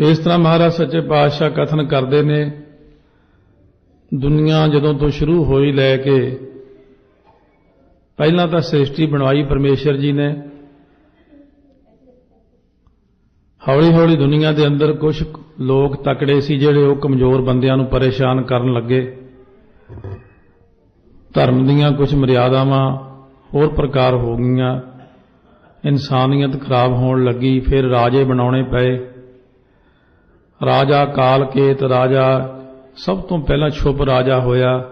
ਸੋ ਇਸ ਤਰ੍ਹਾਂ ਮਹਾਰਾਜ ਸੱਚੇ ਪਾਤਸ਼ਾਹ ਕਥਨ ਕਰਦੇ ਨੇ। ਦੁਨੀਆ ਜਦੋਂ ਤੋਂ ਸ਼ੁਰੂ ਹੋਈ ਲੈ ਕੇ, ਪਹਿਲਾਂ ਤਾਂ ਸ੍ਰਿਸ਼ਟੀ ਬਣਵਾਈ ਪਰਮੇਸ਼ਰ ਜੀ ਨੇ। ਹੌਲੀ ਹੌਲੀ ਦੁਨੀਆ ਦੇ ਅੰਦਰ ਕੁਝ ਲੋਕ ਤਕੜੇ ਸੀ ਜਿਹੜੇ ਉਹ ਕਮਜ਼ੋਰ ਬੰਦਿਆਂ ਨੂੰ ਪਰੇਸ਼ਾਨ ਕਰਨ ਲੱਗੇ। ਧਰਮ ਦੀਆਂ ਕੁਝ ਮਰਿਆਦਾਵਾਂ ਹੋਰ ਪ੍ਰਕਾਰ ਹੋ ਗਈਆਂ। ਇਨਸਾਨੀਅਤ ਖਰਾਬ ਹੋਣ ਲੱਗੀ, ਫਿਰ ਰਾਜੇ ਬਣਾਉਣੇ ਪਏ। ਰਾਜਾ ਕਾਲਕੇਤ ਰਾਜਾ, ਸਭ ਤੋਂ ਪਹਿਲਾਂ ਸ਼ੁਭ ਰਾਜਾ ਹੋਇਆ।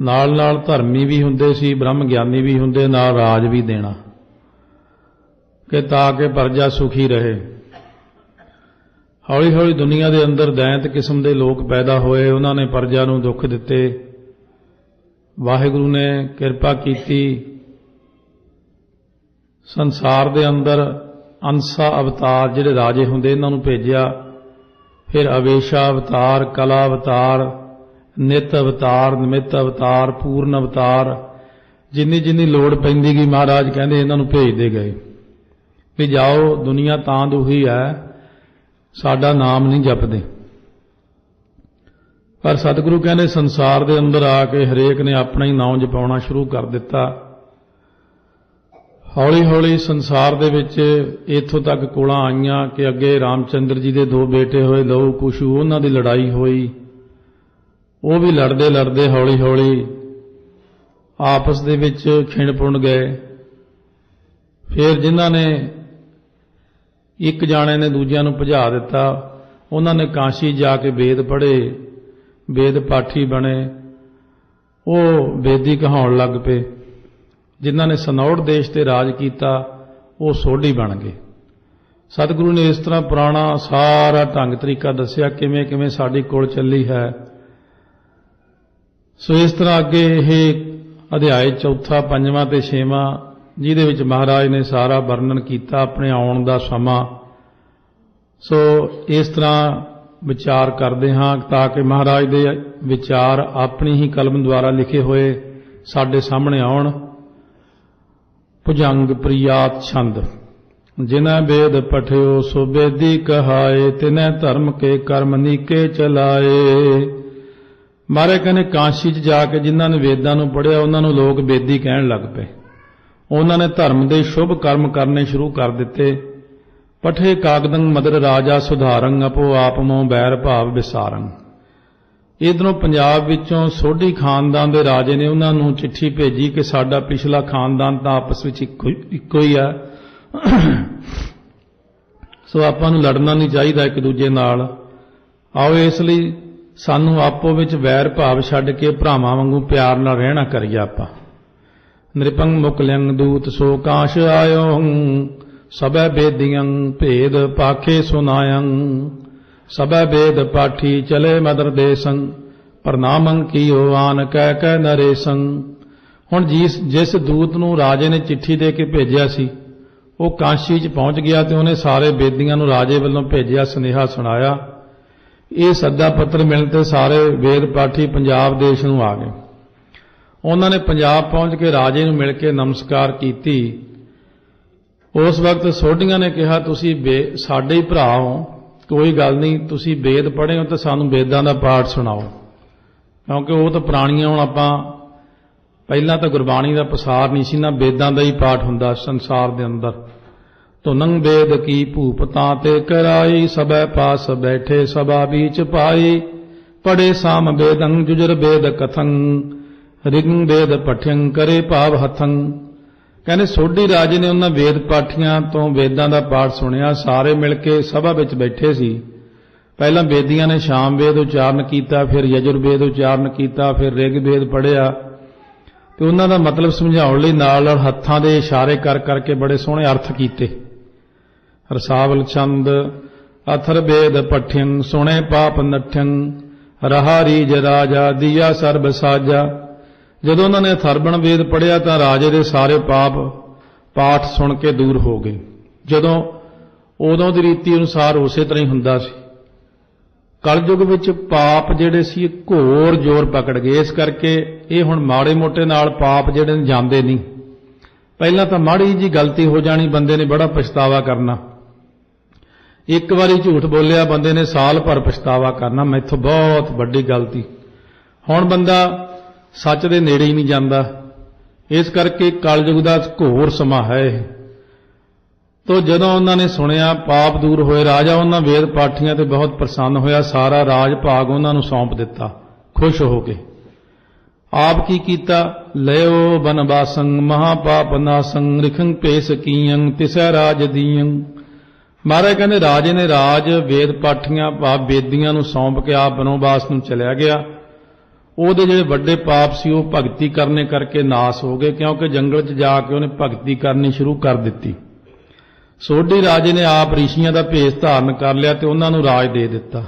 ਨਾਲ ਨਾਲ ਧਰਮੀ ਵੀ ਹੁੰਦੇ ਸੀ ਬ੍ਰਹਮ ਗਿਆਨੀ ਵੀ ਹੁੰਦੇ, ਨਾਲ ਰਾਜ ਵੀ ਦੇਣਾ। ਕਿ ਤਾਂ ਕਿ ਪਰਜਾ ਸੁਖੀ ਰਹੇ। ਹੌਲੀ ਹੌਲੀ ਦੁਨੀਆ ਦੇ ਅੰਦਰ ਦੈਂਤ ਕਿਸਮ ਦੇ ਲੋਕ ਪੈਦਾ ਹੋਏ, ਉਹਨਾਂ ਨੇ ਪਰਜਾ ਨੂੰ ਦੁੱਖ ਦਿੱਤੇ। ਵਾਹਿਗੁਰੂ ਨੇ ਕਿਰਪਾ ਕੀਤੀ। ਸੰਸਾਰ ਦੇ ਅੰਦਰ ਅੰਸਾ ਅਵਤਾਰ ਜਿਹੜੇ ਰਾਜੇ ਹੁੰਦੇ, ਇਹਨਾਂ ਨੂੰ ਭੇਜਿਆ। ਫਿਰ ਅਵੇਸ਼ਾ ਅਵਤਾਰ, ਕਲਾ ਅਵਤਾਰ, ਨਿਤ ਅਵਤਾਰ, ਨਿਮਿਤ ਅਵਤਾਰ, ਪੂਰਨ ਅਵਤਾਰ, ਜਿੰਨੀ ਜਿੰਨੀ ਲੋੜ ਪੈਂਦੀ ਗਈ ਮਹਾਰਾਜ ਕਹਿੰਦੇ ਇਹਨਾਂ ਨੂੰ ਭੇਜਦੇ ਗਏ। ਵੀ ਜਾਓ, ਦੁਨੀਆ ਤਾਂ ਦੁਹੀ ਹੈ, ਸਾਡਾ ਨਾਮ ਨਹੀਂ ਜਪਦੇ। ਪਰ ਸਤਿਗੁਰੂ ਕਹਿੰਦੇ ਸੰਸਾਰ ਦੇ ਅੰਦਰ ਆ ਕੇ ਹਰੇਕ ਨੇ ਆਪਣਾ ਹੀ ਨਾਮ ਜਪਾਉਣਾ ਸ਼ੁਰੂ ਕਰ ਦਿੱਤਾ। ਹੌਲੀ ਹੌਲੀ ਸੰਸਾਰ ਦੇ ਵਿੱਚ ਇੱਥੋਂ ਤੱਕ ਕੋਲਾਂ ਆਈਆਂ ਕਿ ਅੱਗੇ ਰਾਮਚੰਦਰ ਜੀ ਦੇ ਦੋ ਬੇਟੇ ਹੋਏ, ਲਹੂ ਕੁਸ਼ੂ, ਉਹਨਾਂ ਦੀ ਲੜਾਈ ਹੋਈ। ਉਹ ਵੀ ਲੜਦੇ ਲੜਦੇ ਹੌਲੀ ਹੌਲੀ ਆਪਸ ਦੇ ਵਿੱਚ ਖਿੰਡ ਗਏ। ਫਿਰ ਜਿਨ੍ਹਾਂ ਨੇ ਇੱਕ ਜਾਣੇ ਨੇ ਦੂਜਿਆਂ ਨੂੰ ਭਜਾ ਦਿੱਤਾ, ਉਹਨਾਂ ਨੇ ਕਾਸ਼ੀ ਜਾ ਕੇ ਵੇਦ ਪੜ੍ਹੇ, ਵੇਦ ਪਾਠੀ ਬਣੇ। ਉਹ ਵੇਦੀ ਕਹਾਉਣ ਲੱਗ ਪਏ। ਜਿਨ੍ਹਾਂ ਨੇ ਸਨੌੜ ਦੇਸ਼ ਤੇ ਰਾਜ ਕੀਤਾ, ਉਹ ਸੋਢੀ ਬਣ ਗਏ। ਸਤਿਗੁਰੂ ਨੇ ਇਸ ਤਰ੍ਹਾਂ ਪੁਰਾਣਾ ਸਾਰਾ ਢੰਗ ਤਰੀਕਾ ਦੱਸਿਆ, ਕਿਵੇਂ ਕਿਵੇਂ ਸਾਡੀ ਕੋਲ ਚੱਲੀ ਹੈ। ਸੋ ਇਸ ਤਰ੍ਹਾਂ ਅੱਗੇ ਇਹ ਅਧਿਆਇ ਚੌਥਾ, ਪੰਜਵਾਂ ਤੇ ਛੇਵਾਂ, ਜਿਹਦੇ ਵਿੱਚ ਮਹਾਰਾਜ ਨੇ ਸਾਰਾ ਵਰਣਨ ਕੀਤਾ ਆਪਣੇ ਆਉਣ ਦਾ ਸਮਾਂ। ਸੋ ਇਸ ਤਰ੍ਹਾਂ ਵਿਚਾਰ ਕਰਦੇ ਹਾਂ ਤਾਂ ਕਿ ਮਹਾਰਾਜ ਦੇ ਵਿਚਾਰ ਆਪਣੀ ਹੀ ਕਲਮ ਦੁਆਰਾ ਲਿਖੇ ਹੋਏ ਸਾਡੇ ਸਾਹਮਣੇ ਆਉਣ। ਭੁਜੰਗ ਪ੍ਰਿਆਤ ਛੰਦ। ਜਿਨ੍ਹਾਂ ਵੇਦ ਪਠਿਓ, ਸੋ ਬੇਦੀ ਕਹਾਏ, ਤਿਨੈ ਧਰਮ ਕੇ ਕਰਮ ਨੀਕੇ ਚਲਾਏ। ਮਾਰੇ ਕਹਿੰਦੇ, ਕਾਂਸ਼ੀ 'ਚ ਜਾ ਕੇ ਜਿਨ੍ਹਾਂ ਨੇ ਵੇਦਾਂ ਨੂੰ ਪੜ੍ਹਿਆ, ਉਹਨਾਂ ਨੂੰ ਲੋਕ ਬੇਦੀ ਕਹਿਣ ਲੱਗ ਪਏ। ਉਹਨਾਂ ਨੇ ਧਰਮ ਦੇ ਸ਼ੁਭ ਕਰਮ ਕਰਨੇ ਸ਼ੁਰੂ ਕਰ ਦਿੱਤੇ। ਪਠੇ ਕਾਗਦੰ ਮਦਰ ਰਾਜਾ ਸੁਧਾਰੰ ਅਪੋ ਆਪਮੋ ਬੈਰ ਭਾਵ ਵਿਸਾਰੰ ਇਧਰੋਂ ਪੰਜਾਬ ਵਿੱਚੋਂ ਸੋਢੀ ਖਾਨਦਾਨ ਦੇ ਰਾਜੇ ਨੇ ਉਹਨਾਂ ਨੂੰ ਚਿੱਠੀ ਭੇਜੀ ਕਿ ਸਾਡਾ ਪਿਛਲਾ ਖਾਨਦਾਨ ਤਾਂ ਆਪਸ ਵਿੱਚ ਇੱਕੋ ਹੀ ਆ। ਸੋ ਆਪਾਂ ਨੂੰ ਲੜਨਾ ਨਹੀਂ ਚਾਹੀਦਾ ਇੱਕ ਦੂਜੇ ਨਾਲ। ਆਓ ਇਸ ਲਈ ਸਾਨੂੰ ਆਪੋ ਵਿੱਚ ਵੈਰ ਭਾਵ ਛੱਡ ਕੇ ਭਰਾਵਾਂ ਵਾਂਗੂ ਪਿਆਰ ਨਾਲ ਰਹਿਣਾ ਕਰੀਏ ਆਪਾਂ। ਨ੍ਰਿਪੰ ਮੁਕਲੰ ਦੂਤ, ਸੋ ਕਾਸ਼ ਆਇਓ, ਸਭੈ ਬੇਦੀਆਂ, ਭੇਦ ਪਾਖੇ ਸੁਨਾਇੰ ਸਭੈ ਬੇਦ ਪਾਠੀ ਚਲੇ ਮਦਰ ਦੇਸੰ, ਪ੍ਰਣਾਮੰ ਕੀਓ ਆਨ ਕਹਿ ਕਹਿ ਨਰੇਸੰ। ਹੁਣ ਜਿਸ ਜਿਸ ਦੂਤ ਨੂੰ ਰਾਜੇ ਨੇ ਚਿੱਠੀ ਦੇ ਕੇ ਭੇਜਿਆ ਸੀ, ਉਹ ਕਾਂਸ਼ੀ 'ਚ ਪਹੁੰਚ ਗਿਆ ਤੇ ਉਹਨੇ ਸਾਰੇ ਬੇਦੀਆਂ ਨੂੰ ਰਾਜੇ ਵੱਲੋਂ ਭੇਜਿਆ ਸੁਨੇਹਾ ਸੁਣਾਇਆ। ਇਹ ਸੱਦਾ ਪੱਤਰ ਮਿਲਣ ਤੇ ਸਾਰੇ ਵੇਦ ਪਾਠੀ ਪੰਜਾਬ ਦੇਸ਼ ਨੂੰ ਆ ਗਏ। ਉਹਨਾਂ ਨੇ ਪੰਜਾਬ ਪਹੁੰਚ ਕੇ ਰਾਜੇ ਨੂੰ ਮਿਲ ਕੇ ਨਮਸਕਾਰ ਕੀਤੀ। ਉਸ ਵਕਤ ਸੋਢੀਆਂ ਨੇ ਕਿਹਾ, ਤੁਸੀਂ ਸਾਡੇ ਹੀ ਭਰਾ ਹੋ। ਕੋਈ ਗੱਲ ਨਹੀਂ, ਤੁਸੀਂ ਵੇਦ ਪੜ੍ਹੇ ਹੋ ਤਾਂ ਸਾਨੂੰ ਵੇਦਾਂ ਦਾ ਪਾਠ ਸੁਣਾਓ। ਕਿਉਂਕਿ ਉਹ ਤਾਂ ਪੁਰਾਣੀਆਂ ਹੁਣ ਆਪਾਂ, ਪਹਿਲਾਂ ਤਾਂ ਗੁਰਬਾਣੀ ਦਾ ਪਸਾਰ ਨਹੀਂ ਸੀ ਨਾ, ਵੇਦਾਂ ਦਾ ਹੀ ਪਾਠ ਹੁੰਦਾ ਸੰਸਾਰ ਦੇ ਅੰਦਰ। ਤੁਨੰ ਵੇਦ ਕੀ ਭੂਪਤਾ ਤੇ ਕਰਾਈ, ਸਭੈ ਪਾਸ ਬੈਠੇ, ਸਭਾ ਵਿੱਚ ਪਾਈ। ਪੜੇ ਸਾਮ ਵੇਦੰ, ਜੁਜਰ ਵੇਦ ਕਥੰ, ਰਿਗ ਵੇਦ ਪਠਿਯੰ ਕਰੇ ਭਾਵ ਹਥੰ। ਕਹਿੰਦੇ ਸੋਢੀ ਰਾਜੇ ਨੇ ਉਹਨਾਂ ਵੇਦ ਪਾਠੀਆਂ ਤੋਂ ਵੇਦਾਂ ਦਾ ਪਾਠ ਸੁਣਿਆ, ਸਾਰੇ ਮਿਲ ਕੇ ਸਭਾ ਵਿੱਚ ਬੈਠੇ ਸੀ। ਪਹਿਲਾਂ ਵੇਦੀਆਂ ਨੇ ਸ਼ਾਮ ਵੇਦ ਉਚਾਰਨ ਕੀਤਾ, ਫਿਰ ਯਜੁਰ ਵੇਦ ਉਚਾਰਨ ਕੀਤਾ, ਫਿਰ ਰਿਗ ਵੇਦ ਪੜਿਆ ਤੇ ਉਹਨਾਂ ਦਾ ਮਤਲਬ ਸਮਝਾਉਣ ਲਈ ਨਾਲ ਨਾਲ ਹੱਥਾਂ ਦੇ ਇਸ਼ਾਰੇ ਕਰ ਕਰਕੇ ਬੜੇ ਸੋਹਣੇ ਅਰਥ ਕੀਤੇ। ਰਸਾਵਲ ਛੰਦ ਅਥਰ ਵੇਦ ਪਠਿਯੰ ਸੁਣੇ ਪਾਪ ਨਠਿਯੰ ਰਹਾਰੀ ਜਰਾਜਾ ਦੀਆ ਸਰਬ ਸਾਜਾ। ਜਦੋਂ ਉਹਨਾਂ ਨੇ ਥਰਬਣ ਵੇਦ ਪੜਿਆ ਤਾਂ ਰਾਜੇ ਦੇ ਸਾਰੇ ਪਾਪ ਪਾਠ ਸੁਣ ਕੇ ਦੂਰ ਹੋ ਗਏ। ਜਦੋਂ ਉਦੋਂ ਦੀ ਰੀਤੀ ਅਨੁਸਾਰ ਉਸੇ ਤਰ੍ਹਾਂ ਹੀ ਹੁੰਦਾ ਸੀ। ਕਲਯੁਗ ਵਿੱਚ ਪਾਪ ਜਿਹੜੇ ਸੀ ਘੋਰ ਜ਼ੋਰ ਪਕੜ ਗਏ। ਇਸ ਕਰਕੇ ਇਹ ਹੁਣ ਮਾੜੇ ਮੋਟੇ ਨਾਲ ਪਾਪ ਜਿਹੜੇ ਨੇ ਜਾਂਦੇ ਨਹੀਂ। ਪਹਿਲਾਂ ਤਾਂ ਮਾੜੀ ਜੀ ਗਲਤੀ ਹੋ ਜਾਣੀ, ਬੰਦੇ ਨੇ ਬੜਾ ਪਛਤਾਵਾ ਕਰਨਾ। ਇੱਕ ਵਾਰੀ ਝੂਠ ਬੋਲਿਆ, ਬੰਦੇ ਨੇ ਸਾਲ ਭਰ ਪਛਤਾਵਾ ਕਰਨਾ। ਮੈਥੋਂ ਬਹੁਤ ਵੱਡੀ ਗਲਤੀ। ਹੁਣ ਬੰਦਾ ਸੱਚ ਦੇ ਨੇੜੇ ਹੀ ਨਹੀਂ ਜਾਂਦਾ। ਇਸ ਕਰਕੇ ਕਲਯੁਗ ਦਾ ਘੋਰ ਸਮਾਂ ਹੈ ਇਹ। ਤੋ ਜਦੋਂ ਉਹਨਾਂ ਨੇ ਸੁਣਿਆ, ਪਾਪ ਦੂਰ ਹੋਏ, ਰਾਜਾ ਉਹਨਾਂ ਵੇਦ ਪਾਠੀਆਂ ਤੇ ਬਹੁਤ ਪ੍ਰਸੰਨ ਹੋਇਆ, ਸਾਰਾ ਰਾਜ ਭਾਗ ਉਹਨਾਂ ਨੂੰ ਸੌਂਪ ਦਿੱਤਾ, ਖੁਸ਼ ਹੋ ਕੇ। ਆਪ ਕੀ ਕੀਤਾ? ਲਿਓ ਬਨਵਾਸੰ, ਮਹਾਪਾਪ ਨਾਸੰ, ਰਿਖੰ ਪੇਸ ਕੀਯੰ, ਤਿਸੈ ਰਾਜ ਦੀਯੰ। ਮਹਾਰਾਜ ਕਹਿੰਦੇ, ਰਾਜੇ ਨੇ ਰਾਜ, ਵੇਦ ਪਾਠੀਆਂ ਪਾਪ ਵੇਦੀਆਂ ਨੂੰ ਸੌਂਪ ਕੇ ਆਪ ਬਨਵਾਸ ਨੂੰ ਚਲਿਆ ਗਿਆ। ਉਹਦੇ ਜਿਹੜੇ ਵੱਡੇ ਪਾਪ ਸੀ, ਉਹ ਭਗਤੀ ਕਰਨੇ ਕਰਕੇ ਨਾਸ ਹੋ ਗਏ, ਕਿਉਂਕਿ ਜੰਗਲ 'ਚ ਜਾ ਕੇ ਉਹਨੇ ਭਗਤੀ ਕਰਨੀ ਸ਼ੁਰੂ ਕਰ ਦਿੱਤੀ। ਸੋਢੀ ਰਾਜੇ ਨੇ ਆਪ ਰਿਸ਼ੀਆਂ ਦਾ ਭੇਸ ਧਾਰਨ ਕਰ ਲਿਆ ਤੇ ਉਹਨਾਂ ਨੂੰ ਰਾਜ ਦੇ ਦਿੱਤਾ।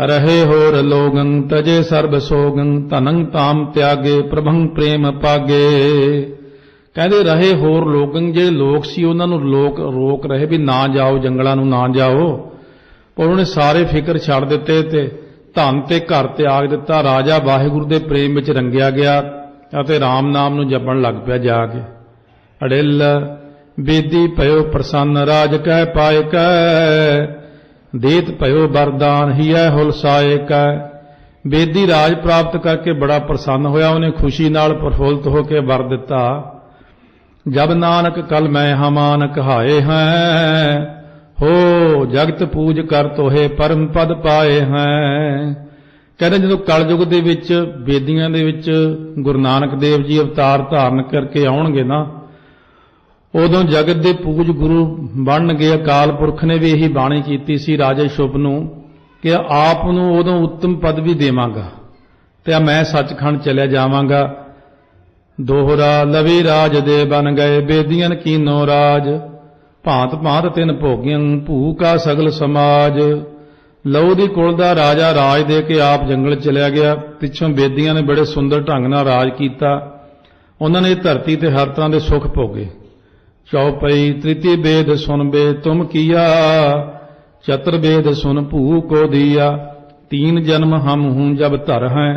ਰਹੇ ਹੋਰ ਲੋਗੰ ਤਜੇ ਸਰਬ ਸੋਗੰ ਧਨੰ ਤਾਮ ਤਿਆਗੇ, ਪ੍ਰਭੰ ਪ੍ਰੇਮ ਪਾਗੇ। ਕਹਿੰਦੇ, ਰਹੇ ਹੋਰ ਲੋਗੰ ਜਿਹੜੇ ਲੋਕ ਸੀ, ਉਹਨਾਂ ਨੂੰ ਲੋਕ ਰੋਕ ਰਹੇ ਵੀ ਨਾ ਜਾਓ, ਜੰਗਲਾਂ ਨੂੰ ਨਾ ਜਾਓ। ਪਰ ਉਹਨੇ ਸਾਰੇ ਫਿਕਰ ਛੱਡ ਦਿੱਤੇ ਤੇ ਧਨ ਤੇ ਘਰ ਤਿਆਗ ਦਿੱਤਾ, ਰਾਜਾ ਵਾਹਿਗੁਰੂ ਦੇ ਪ੍ਰੇਮ ਵਿੱਚ ਰੰਗਿਆ ਗਿਆ ਅਤੇ RAM ਨਾਮ ਨੂੰ ਜਪਣ ਲੱਗ ਪਿਆ ਜਾ ਕੇ। ਅੜਿਲ, ਬੇਦੀ ਭਇਓ ਪ੍ਰਸੰਨ, ਰਾਜ ਕਹਿ ਪਾਏ ਕੈ ਦੇਤ ਭਇਓ ਵਰਦਾਨ, ਹੀਐ ਹੁਲਸਾਏ ਕੈ ਬੇਦੀ ਰਾਜ ਪ੍ਰਾਪਤ ਕਰਕੇ ਬੜਾ ਪ੍ਰਸੰਨ ਹੋਇਆ, ਉਹਨੇ ਖੁਸ਼ੀ ਨਾਲ ਪ੍ਰਫੁੱਲਤ ਹੋ ਕੇ ਵਰ ਦਿੱਤਾ। ਜਬ ਨਾਨਕ ਕਲ ਮੈਂ ਹਮਾਨ ਕਹਾਏ ਹੈ ਹੋ ਜਗਤ ਪੂਜ ਕਰ ਤੋਹੇ ਪਰਮ ਪਦ ਪਾਏ ਹੈ। ਕਹਿੰਦੇ ਜਦੋਂ ਕਲਯੁਗ ਦੇ ਵਿੱਚ, ਬੇਦੀਆਂ ਦੇ ਵਿੱਚ ਗੁਰੂ ਨਾਨਕ ਦੇਵ ਜੀ ਅਵਤਾਰ ਧਾਰਨ ਕਰਕੇ ਆਉਣਗੇ ਨਾ, ਉਦੋਂ ਜਗਤ ਦੇ ਪੂਜ ਗੁਰੂ ਬਣਨਗੇ। ਅਕਾਲ ਪੁਰਖ ਨੇ ਵੀ ਇਹੀ ਬਾਣੀ ਕੀਤੀ ਸੀ ਰਾਜੇ ਸ਼ੁਭ ਨੂੰ ਕਿ ਆਪ ਨੂੰ ਉਦੋਂ ਉੱਤਮ ਪਦ ਵੀ ਦੇਵਾਂਗਾ ਤੇ ਮੈਂ ਸੱਚਖੰਡ ਚਲਿਆ ਜਾਵਾਂਗਾ। ਦੋਹਰਾ ਲਵੀ ਰਾਜ ਦੇ ਬਨ ਗਏ, ਬੇਦੀਆਂ ਕੀਨੋ ਰਾਜ। ਭਾਂਤ ਭਾਂਤ ਤਿਨ ਭੋਗਿਆਂ ਭੂ ਕਾ ਸਗਲ ਸਮਾਜ। ਲਉ ਦੀ ਕੁਲ ਦਾ ਰਾਜਾ ਰਾਜ ਦੇ ਕੇ ਆਪ ਜੰਗਲ ਚਲਿਆ ਗਿਆ। ਪਿੱਛੋਂ ਬੇਦੀਆਂ ਨੇ ਬੜੇ ਸੁੰਦਰ ਢੰਗ ਨਾਲ ਰਾਜ ਕੀਤਾ। ਉਹਨਾਂ ਨੇ ਧਰਤੀ ਤੇ ਹਰ ਤਰ੍ਹਾਂ ਦੇ ਸੁੱਖ ਭੋਗੇ। ਚੌਪਈ ਤ੍ਰਿਤੀ ਬੇਦ ਸੁਨ ਬੇ ਤੁਮ ਕੀਆ, ਚਤਰ ਬੇਦ ਸੁਨ ਭੂ ਕੋ ਦੀਆ। ਤੀਨ ਜਨਮ ਹਮ ਹੂੰ ਜਬ ਧਰ ਹੈ,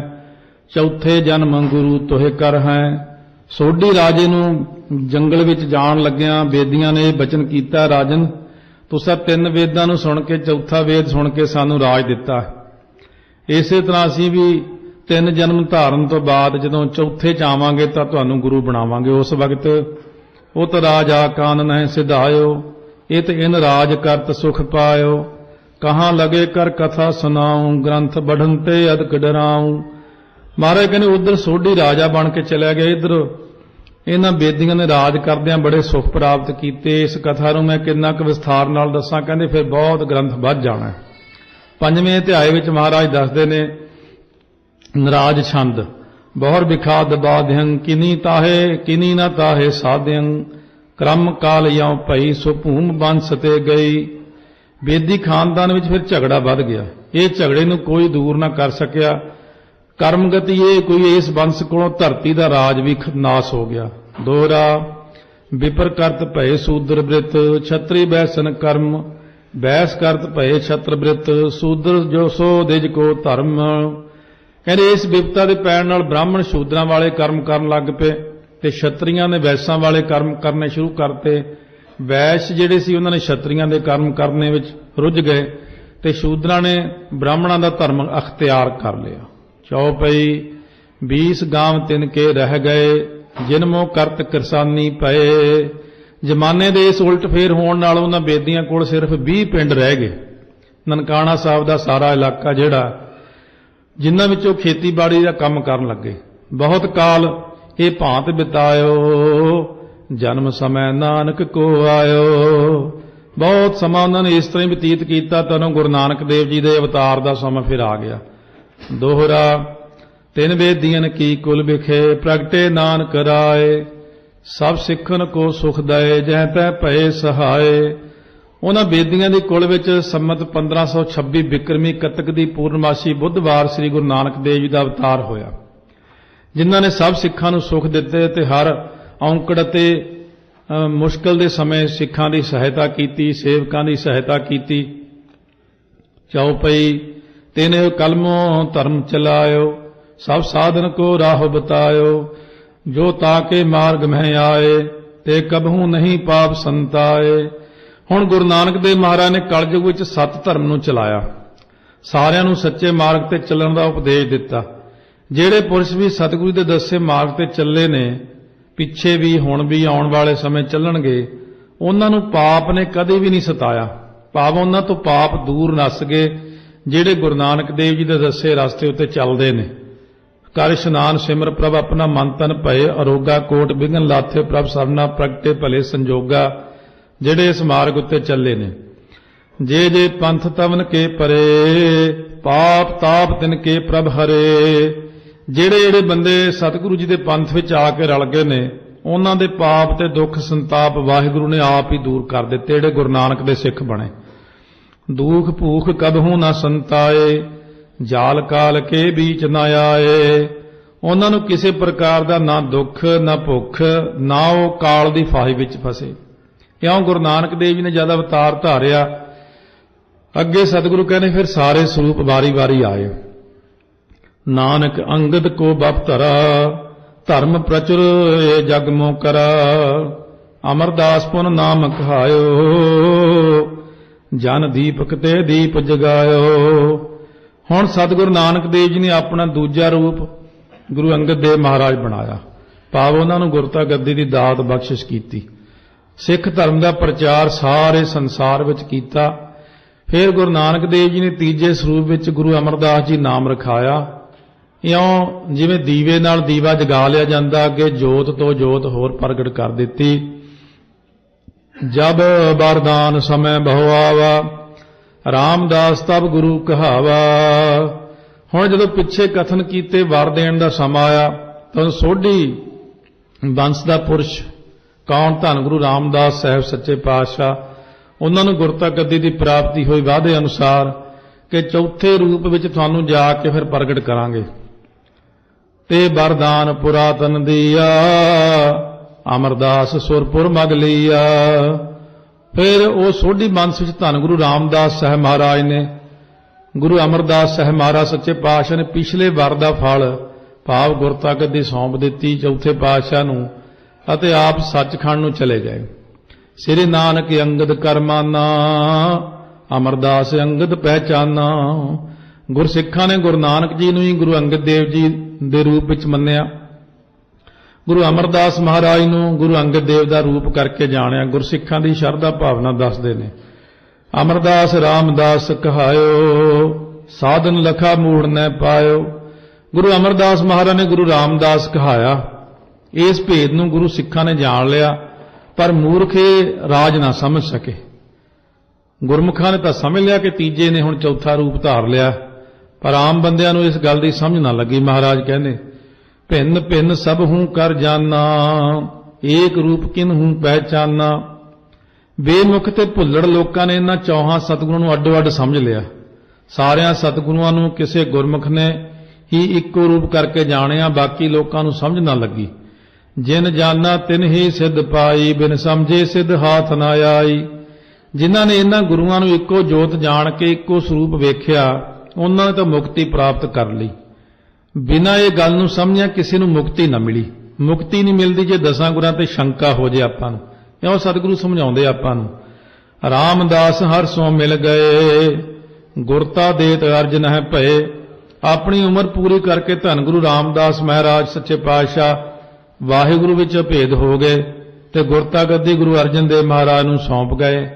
ਚੌਥੇ ਜਨਮ ਗੁਰੂ ਤੋਹਿ ਕਰ ਹੈ। ਸੋਢੀ ਰਾਜੇ ਨੂੰ ਜੰਗਲ ਵਿੱਚ ਜਾਣ ਲੱਗਿਆਂ ਬੇਦੀਆਂ ਨੇ ਬਚਨ ਕੀਤਾ, ਰਾਜਨ, ਤੁਸੀਂ ਤਿੰਨ ਵੇਦਾਂ ਨੂੰ ਸੁਣ ਕੇ, ਚੌਥਾ ਵੇਦ ਸੁਣ ਕੇ ਸਾਨੂੰ ਰਾਜ ਦਿੱਤਾ। ਇਸੇ ਤਰ੍ਹਾਂ ਅਸੀਂ ਵੀ ਤਿੰਨ ਜਨਮ ਧਾਰਨ ਤੋਂ ਬਾਅਦ ਜਦੋਂ ਚੌਥੇ ਚ ਆਵਾਂਗੇ ਤਾਂ ਤੁਹਾਨੂੰ ਗੁਰੂ ਬਣਾਵਾਂਗੇ। ਉਸ ਵਕਤ ਉਹ ਉਤ ਰਾਜਾ ਕਾਨ ਨਹਿ ਸਿਧਾਇਓ, ਇਤ ਇਨ ਰਾਜ ਕਰਤ ਸੁਖ ਪਾਇਓ। ਕਹਾਂ ਲਗੇ ਕਰ ਕਥਾ ਸੁਨਾਉ ਗ੍ਰੰਥ ਬੜਨ ਤੇ ਅਦਕ ਡਰਾਉ। ਮਹਾਰਾਜ ਕਹਿੰਦੇ ਉਧਰ ਸੋਢੀ ਰਾਜਾ ਬਣ ਕੇ ਚਲਿਆ ਗਿਆ, ਇਧਰ ਇਹਨਾਂ ਬੇਦੀਆਂ ਨੇ ਰਾਜ ਕਰਦਿਆਂ ਬੜੇ ਸੁਖ ਪ੍ਰਾਪਤ ਕੀਤੇ। ਇਸ ਕਥਾ ਨੂੰ ਮੈਂ ਕਿੰਨਾ ਕੁ ਵਿਸਥਾਰ ਨਾਲ ਦੱਸਾਂ, ਕਹਿੰਦੇ ਫਿਰ ਬਹੁਤ ਗ੍ਰੰਥ ਵੱਧ ਜਾਣਾ ਪੰਜਵੇਂ ਅਧਿਆਏ ਵਿੱਚ ਮਹਾਰਾਜ ਦੱਸਦੇ ਨੇ, ਨਰਾਜ ਛੰਦ, ਬਹੁਰ ਵਿਖਾਦ ਬਾਧਿਅੰ, ਕਿਨੀ ਤਾਹੇ, ਕਿਨੀ ਨਾ ਤਾਹੇ ਸਾਧਿਅੰ, ਕ੍ਰਮ ਕਾਲ ਯਉ ਭਈ ਸੁਭੂਮ ਬੰਸ ਤੇ ਗਈ। ਬੇਦੀ ਖਾਨਦਾਨ ਵਿੱਚ ਫਿਰ ਝਗੜਾ ਵੱਧ ਗਿਆ। ਇਹ ਝਗੜੇ ਨੂੰ ਕੋਈ ਦੂਰ ਨਾ ਕਰ ਸਕਿਆ। ਕਰਮਗਤੀ ਇਹ ਕੋਈ ਇਸ ਬੰਸ ਕੋਲੋਂ ਧਰਤੀ ਦਾ ਰਾਜ ਵੀ ਖ- ਨਾਸ ਹੋ ਗਿਆ। ਦੋਹਰਾ ਵਿਪਰ ਕਰਤ ਭਏ ਸੂਦਰ ਬ੍ਰਿਤ, ਛਤਰੀ ਬੈਸਨ ਕਰਮ, ਬੈਸ ਕਰਤ ਭਏ ਛਤਰ ਬ੍ਰਿਤ, ਸੂਦਰ ਜੋ ਸੋ ਦਿਜ ਕੋ ਧਰਮ। ਕਹਿੰਦੇ ਇਸ ਵਿਪਤਾ ਦੇ ਪੈਣ ਨਾਲ ਬ੍ਰਾਹਮਣ ਸ਼ੂਦਰਾਂ ਵਾਲੇ ਕਰਮ ਕਰਨ ਲੱਗ ਪਏ ਤੇ ਛਤਰੀਆਂ ਨੇ ਵੈਸਾਂ ਵਾਲੇ ਕਰਮ ਕਰਨੇ ਸ਼ੁਰੂ ਕਰਤੇ। ਵੈਸ਼ ਜਿਹੜੇ ਸੀ ਉਹਨਾਂ ਨੇ ਛਤਰੀਆਂ ਦੇ ਕਰਮ ਕਰਨੇ ਵਿੱਚ ਰੁੱਝ ਗਏ ਤੇ ਸ਼ੂਦਰਾਂ ਨੇ ਬ੍ਰਾਹਮਣਾਂ ਦਾ ਧਰਮ ਅਖਤਿਆਰ ਕਰ ਲਿਆ। ਚੌਪਈ 20 ਗਾਮ ਤਿਨ ਕੇ ਰਹਿ ਗਏ ਜਿਨਮੋ ਕਰਤ ਕਿਰਸਾਨੀ ਪਏ। ਜਮਾਨੇ ਦੇ ਇਸ ਉਲਟ ਫੇਰ ਹੋਣ ਨਾਲ ਉਹਨਾਂ ਬੇਦੀਆਂ ਕੋਲ ਸਿਰਫ 20 ਪਿੰਡ ਰਹਿ ਗਏ। ਨਨਕਾਣਾ ਸਾਹਿਬ ਦਾ ਸਾਰਾ ਇਲਾਕਾ ਜਿਹੜਾ, ਜਿਨ੍ਹਾਂ ਵਿੱਚੋਂ ਖੇਤੀਬਾੜੀ ਦਾ ਕੰਮ ਕਰਨ ਲੱਗੇ। ਬਹੁਤ ਕਾਲ ਇਹ ਭਾਂਤ ਬਿਤਾਇਓ, ਜਨਮ ਸਮੈ ਨਾਨਕ ਕੋ ਆਇਓ। ਬਹੁਤ ਸਮਾਂ ਉਹਨਾਂ ਨੇ ਇਸ ਤਰ੍ਹਾਂ ਹੀ ਬਤੀਤ ਕੀਤਾ ਤਨੋਂ ਗੁਰੂ ਨਾਨਕ ਦੇਵ ਜੀ ਦੇ ਅਵਤਾਰ ਦਾ ਸਮਾਂ ਫਿਰ ਆ ਗਿਆ। ਦੋਹਰਾ, ਤਿਨ ਵੇਦੀਆਂ ਕੀ ਕੁਲ ਵਿਖੇ, ਪ੍ਰਗਟੇ ਨਾਨਕ ਰਾਏ, ਸਭ ਸਿੱਖਨ ਕੋ ਸੁਖ ਦਏ, ਜਹ ਤੈ ਭਏ ਸਹਾਏ। ਉਹਨਾਂ ਬੇਦੀਆਂ ਦੇ ਕੁਲ ਵਿੱਚ ਸੰਮਤ 1526 ਬਿਕਰਮੀ ਕੱਤਕ ਦੀ ਪੂਰਨਮਾਸੀ ਬੁੱਧਵਾਰ ਸ੍ਰੀ ਗੁਰੂ ਨਾਨਕ ਦੇਵ ਜੀ ਦਾ ਅਵਤਾਰ ਹੋਇਆ। ਜਿਨ੍ਹਾਂ ਨੇ ਸਭ ਸਿੱਖਾਂ ਨੂੰ ਸੁਖ ਦਿੱਤੇ ਤੇ ਹਰ ਔਂਕੜ ਅਤੇ ਮੁਸ਼ਕਲ ਦੇ ਸਮੇਂ ਸਿੱਖਾਂ ਦੀ ਸਹਾਇਤਾ ਕੀਤੀ, ਸੇਵਕਾਂ ਦੀ ਸਹਾਇਤਾ ਕੀਤੀ। ਚਉਪਈ ਤੇਨੇ ਕਲਮੋ ਧਰਮ ਚਲਾਇਓ, ਸਭ ਸਾਧਨ ਕੋ ਰਾਹ ਬਤਾਇਓ। ਜੋ ਤਾਕੇ ਮਾਰਗ ਮਹਿ ਆਏ, ਤੇ ਕਬਹੂ ਨਹੀਂ ਪਾਪ ਸੰਤਾਏ। ਹੁਣ ਗੁਰੂ ਨਾਨਕ ਦੇਵ ਮਹਾਰਾਜ ਨੇ ਕਲਯੁਗ ਵਿੱਚ ਸਤ ਧਰਮ ਨੂੰ ਚਲਾਇਆ। ਸਾਰਿਆਂ ਨੂੰ ਸੱਚੇ ਮਾਰਗ ਤੇ ਚੱਲਣ ਦਾ ਉਪਦੇਸ਼ ਦਿੱਤਾ। ਜਿਹੜੇ ਪੁਰਸ਼ ਵੀ ਸਤਿਗੁਰੂ ਦੇ ਦੱਸੇ ਮਾਰਗ ਤੇ ਚੱਲੇ ਨੇ, ਪਿੱਛੇ ਵੀ, ਹੁਣ ਵੀ, ਆਉਣ ਵਾਲੇ ਸਮੇਂ ਚੱਲਣਗੇ, ਉਹਨਾਂ ਨੂੰ ਪਾਪ ਨੇ ਕਦੇ ਵੀ ਨਹੀਂ ਸਤਾਇਆ। ਭਾਵ ਉਹਨਾਂ ਤੋਂ ਪਾਪ ਦੂਰ ਨੱਸ ਗਏ ਜਿਹੜੇ ਗੁਰੂ ਨਾਨਕ ਦੇਵ ਜੀ ਦੇ ਦੱਸੇ ਰਸਤੇ ਉੱਤੇ ਚੱਲਦੇ ਨੇ। ਕਰ ਇਸ਼ਨਾਨ ਸਿਮਰ ਪ੍ਰਭ ਆਪਣਾ ਮਨ ਤਨ ਭਏ, ਅਰੋਗਾ ਕੋਟ ਬਿਗਨ ਲਾਥੇ ਪ੍ਰਭ ਸਰਨਾ ਪ੍ਰਗਟੇ ਭਲੇ ਸੰਜੋਗਾ, ਜਿਹੜੇ ਇਸ ਮਾਰਗ ਉੱਤੇ ਚੱਲੇ ਨੇ। ਜੇ ਜੇ ਪੰਥ ਤਵਨ ਕੇ ਪਰੇ, ਪਾਪ ਤਾਪ ਤਿਨ ਕੇ ਪ੍ਰਭ ਹਰੇ। ਜਿਹੜੇ ਜਿਹੜੇ ਬੰਦੇ ਸਤਿਗੁਰੂ ਜੀ ਦੇ ਪੰਥ ਵਿੱਚ ਆ ਕੇ ਰਲ ਗਏ ਨੇ, ਉਹਨਾਂ ਦੇ ਪਾਪ ਤੇ ਦੁੱਖ ਸੰਤਾਪ ਵਾਹਿਗੁਰੂ ਨੇ ਆਪ ਹੀ ਦੂਰ ਕਰ ਦਿੱਤੇ, ਜਿਹੜੇ ਗੁਰੂ ਨਾਨਕ ਦੇ ਸਿੱਖ ਬਣੇ। ਦੂਖ ਭੂਖ ਕਬਹੂ ਨਾ ਸੰਤਾਏ, ਜਾਲ ਕਾਲ ਕੇ ਵਿੱਚ ਨਾ ਆਏ। ਉਹਨਾਂ ਨੂੰ ਕਿਸੇ ਪ੍ਰਕਾਰ ਦਾ ਨਾ ਦੁੱਖ, ਨਾ ਭੁੱਖ, ਨਾ ਉਹ ਕਾਲ ਦੀ ਫਾਹੀ ਵਿੱਚ ਫਸੇ। ਕਿਉਂ ਗੁਰੂ ਨਾਨਕ ਦੇਵ ਜੀ ਨੇ ਜਦ ਅਵਤਾਰ ਧਾਰਿਆ, ਅੱਗੇ ਸਤਿਗੁਰੂ ਕਹਿੰਦੇ, ਫਿਰ ਸਾਰੇ ਸਰੂਪ ਵਾਰੀ-ਵਾਰੀ ਆਏ। ਨਾਨਕ ਅੰਗਦ ਕੋ ਬਪ ਧਰਮ ਪ੍ਰਚੁਰ ਏ ਜਗ ਮੋ ਕਰਾ ਅਮਰਦਾਸ ਪੁਨ ਨਾਮ ਕਹਾਇਓ। ਜਨ ਦੀਪਕ ਤੇ ਦੀਪ ਜਗਾਇਓ। ਹੁਣ ਸਤਿਗੁਰੂ ਨਾਨਕ ਦੇਵ ਜੀ ਨੇ ਆਪਣਾ ਦੂਜਾ ਰੂਪ ਗੁਰੂ ਅੰਗਦ ਦੇਵ ਮਹਾਰਾਜ ਬਣਾਇਆ। ਭਾਵ ਉਹਨਾਂ ਨੂੰ ਗੁਰਤਾ ਗੱਦੀ ਦੀ ਦਾਤ ਬਖਸ਼ਿਸ਼ ਕੀਤੀ। ਸਿੱਖ ਧਰਮ ਦਾ ਪ੍ਰਚਾਰ ਸਾਰੇ ਸੰਸਾਰ ਵਿੱਚ ਕੀਤਾ। ਫਿਰ ਗੁਰੂ ਨਾਨਕ ਦੇਵ ਜੀ ਨੇ ਤੀਜੇ ਸਰੂਪ ਵਿੱਚ ਗੁਰੂ ਅਮਰਦਾਸ ਜੀ ਨਾਮ ਰਖਾਇਆ। ਇਉਂ ਜਿਵੇਂ ਦੀਵੇ ਨਾਲ ਦੀਵਾ ਜਗਾ ਲਿਆ ਜਾਂਦਾ, ਅੱਗੇ ਜੋਤ ਤੋਂ ਜੋਤ ਹੋਰ ਪ੍ਰਗਟ ਕਰ ਦਿੱਤੀ। ਜਬ ਵਰਦਾਨ ਸਮੈ ਬਹੁ ਆਵਾ, ਰਾਮਦਾਸ ਤਬ ਗੁਰੂ ਕਹਾਵਾ। ਹੁਣ ਜਦੋਂ ਪਿੱਛੇ ਕਥਨ ਕੀਤੇ ਵਰ ਦੇਣ ਦਾ ਸਮਾਂ ਆਇਆ, ਤਾਂ ਸੋਢੀ ਬੰਸ ਦਾ ਪੁਰਸ਼, ਕੌਣ ਧੰਨ ਗੁਰੂ ਰਾਮਦਾਸ ਸਾਹਿਬ ਸੱਚੇ ਪਾਤਸ਼ਾਹ, ਉਹਨਾਂ ਨੂੰ ਗੁਰਤਾ ਗੱਦੀ ਦੀ ਪ੍ਰਾਪਤੀ ਹੋਈ ਵਾਅਦੇ ਅਨੁਸਾਰ ਕਿ ਚੌਥੇ ਰੂਪ ਵਿੱਚ ਤੁਹਾਨੂੰ ਜਾ ਕੇ ਫਿਰ ਪ੍ਰਗਟ ਕਰਾਂਗੇ। ਤੇ ਵਰਦਾਨ ਪੁਰਾਤਨ ਦੀਆ ਅਮਰਦਾਸ ਸੁਰਪੁਰ ਮਗ ਲਈਆ। ਫਿਰ ਉਹ ਸੋਢੀ ਬੰਸ ਵਿੱਚ ਧੰਨ ਗੁਰੂ ਰਾਮਦਾਸ ਸਾਹਿਬ ਮਹਾਰਾਜ ਨੇ, ਗੁਰੂ ਅਮਰਦਾਸ ਸਾਹਿਬ ਮਹਾਰਾਜ ਸੱਚੇ ਪਾਤਸ਼ਾਹ ਨੇ ਪਿਛਲੇ ਵਰ ਦਾ ਫਲ ਭਾਵ ਗੁਰਤਾ ਦੀ ਸੌਂਪ ਦਿੱਤੀ ਚੌਥੇ ਪਾਤਸ਼ਾਹ ਨੂੰ ਅਤੇ ਆਪ ਸੱਚਖੰਡ ਨੂੰ ਚਲੇ ਗਏ। ਸ੍ਰੀ ਨਾਨਕ ਅੰਗਦ ਕਰਮਾਨਾ, ਅਮਰਦਾਸ ਅੰਗਦ ਪਹਿਚਾਨਾ। ਗੁਰਸਿੱਖਾਂ ਨੇ ਗੁਰੂ ਨਾਨਕ ਜੀ ਨੂੰ ਹੀ ਗੁਰੂ ਅੰਗਦ ਦੇਵ ਜੀ ਦੇ ਰੂਪ ਵਿੱਚ ਮੰਨਿਆ। ਗੁਰੂ ਅਮਰਦਾਸ ਮਹਾਰਾਜ ਨੂੰ ਗੁਰੂ ਅੰਗਦ ਦੇਵ ਦਾ ਰੂਪ ਕਰਕੇ ਜਾਣਿਆ। ਗੁਰਸਿੱਖਾਂ ਦੀ ਸ਼ਰਧਾ ਭਾਵਨਾ ਦੱਸਦੇ ਨੇ। ਅਮਰਦਾਸ ਰਾਮਦਾਸ ਕਹਾਇਓ, ਸਾਧਨ ਲਖਾ ਮੂੜ ਨੈ ਪਾਇਓ। ਗੁਰੂ ਅਮਰਦਾਸ ਮਹਾਰਾਜ ਨੇ ਗੁਰੂ ਰਾਮਦਾਸ ਕਹਾਇਆ। ਇਸ ਭੇਦ ਨੂੰ ਗੁਰੂ ਸਿੱਖਾਂ ਨੇ ਜਾਣ ਲਿਆ, ਪਰ ਮੂਰਖੇ ਰਾਜ ਨਾ ਸਮਝ ਸਕੇ। ਗੁਰਮੁਖਾਂ ਨੇ ਤਾਂ ਸਮਝ ਲਿਆ ਕਿ ਤੀਜੇ ਨੇ ਹੁਣ ਚੌਥਾ ਰੂਪ ਧਾਰ ਲਿਆ। ਪਰ ਆਮ ਬੰਦਿਆਂ ਨੂੰ ਇਸ ਗੱਲ ਦੀ ਸਮਝ ਨਾ ਲੱਗੀ, ਮਹਾਰਾਜ ਕਹਿੰਦੇ ਭਿੰਨ ਭਿੰਨ ਸਭ ਹੂੰ ਕਰ ਜਾਣਾ ਏਕ ਰੂਪ ਕਿਨ ਹੂੰ ਪਹਿਚਾਨਾ। ਬੇਮੁਖ ਤੇ ਭੁੱਲੜ ਲੋਕਾਂ ਨੇ ਇਹਨਾਂ ਚੌਹਾਂ ਸਤਿਗੁਰਾਂ ਨੂੰ ਅੱਡੋ-ਅੱਡ ਸਮਝ ਲਿਆ। ਸਾਰਿਆਂ ਸਤਿਗੁਰੂਆਂ ਨੂੰ ਕਿਸੇ ਗੁਰਮੁਖ ਨੇ ਹੀ ਇੱਕੋ ਰੂਪ ਕਰਕੇ ਜਾਣਿਆ, ਬਾਕੀ ਲੋਕਾਂ ਨੂੰ ਸਮਝ ਨਾ ਲੱਗੀ। ਜਿਨ ਜਾਣਾ ਤਿਨ ਹੀ ਸਿੱਧ ਪਾਈ, ਬਿਨ ਸਮਝੇ ਸਿੱਧ ਹਾਥ ਨਾ ਆਈ। ਜਿਨ੍ਹਾਂ ਨੇ ਇਹਨਾਂ ਗੁਰੂਆਂ ਨੂੰ ਇੱਕੋ ਜੋਤ ਜਾਣ ਕੇ ਇੱਕੋ ਸਰੂਪ ਵੇਖਿਆ ਉਹਨਾਂ ਨੇ ਤਾਂ ਮੁਕਤੀ ਪ੍ਰਾਪਤ ਕਰ ਲਈ। ਬਿਨਾਂ ਇਹ ਗੱਲ ਨੂੰ ਸਮਝਿਆ ਕਿਸੇ ਨੂੰ ਮੁਕਤੀ ਨਾ ਮਿਲੀ। ਮੁਕਤੀ ਨਹੀਂ ਮਿਲਦੀ ਜੇ ਦਸਾਂ ਗੁਰਾਂ ਤੇ ਸ਼ੰਕਾ ਹੋ ਜੇ ਆਪਾਂ ਨੂੰ। ਇਉਂ ਸਤਿਗੁਰੂ ਸਮਝਾਉਂਦੇ ਆਪਾਂ ਨੂੰ। ਰਾਮਦਾਸ ਹਰ ਸੋ ਮਿਲ ਗਏ, ਗੁਰਤਾ ਦੇਤ ਅਰਜਨ ਹੈ ਭਏ। ਆਪਣੀ ਉਮਰ ਪੂਰੀ ਕਰਕੇ ਧੰਨ ਗੁਰੂ ਰਾਮਦਾਸ ਮਹਾਰਾਜ, ਸੱਚੇ ਪਾਤਸ਼ਾਹ, ਵਾਹਿਗੁਰੂ ਵਿੱਚ ਭੇਦ ਹੋ ਗਏ ਤੇ ਗੁਰਤਾ ਗੱਦੀ ਗੁਰੂ ਅਰਜਨ ਦੇਵ ਮਹਾਰਾਜ ਨੂੰ ਸੌਂਪ ਗਏ।